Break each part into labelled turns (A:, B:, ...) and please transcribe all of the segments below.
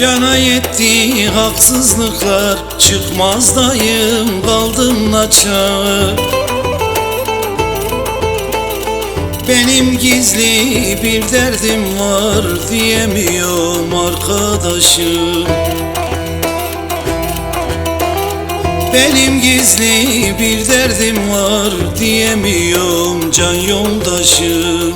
A: Cana yetti haksızlıklar. Çıkmazdayım kaldım naçar Benim gizli bir derdim var Diyemiyorum arkadaşım. Benim gizli bir derdim var Diyemiyorum can yoldaşım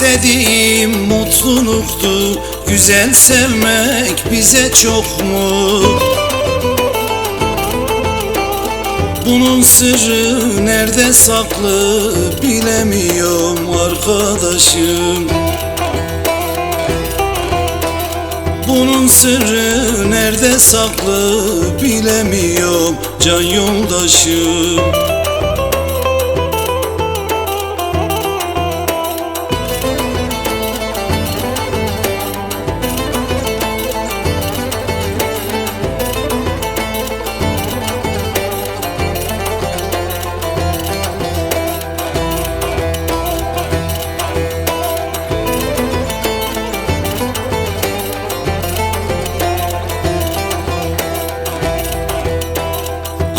A: İstediğim mutluluktu. Güzel sevmek bize çok mu? Bunun sırrı nerede saklı bilemiyorum arkadaşım. Bunun sırrı nerede saklı bilemiyorum can yoldaşım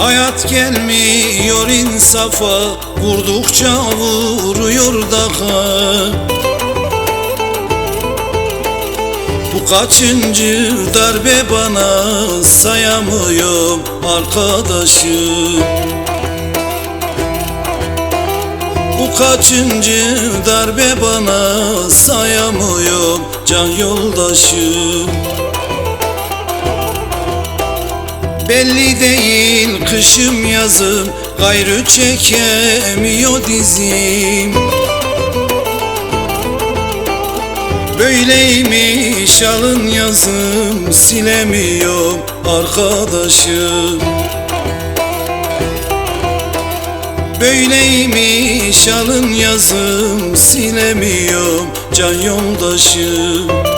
A: Hayat gelmiyor insafa Vurdukça vuruyor daha. Bu kaçıncı darbe bana sayamıyorum arkadaşım. Bu kaçıncı darbe bana sayamıyorum can yoldaşım Belli değil kışım yazım Gayrı çekemiyor dizim. Böyleymiş alın yazım Silemiyorum arkadaşım. Böyleymiş alın yazım Silemiyorum can yoldaşım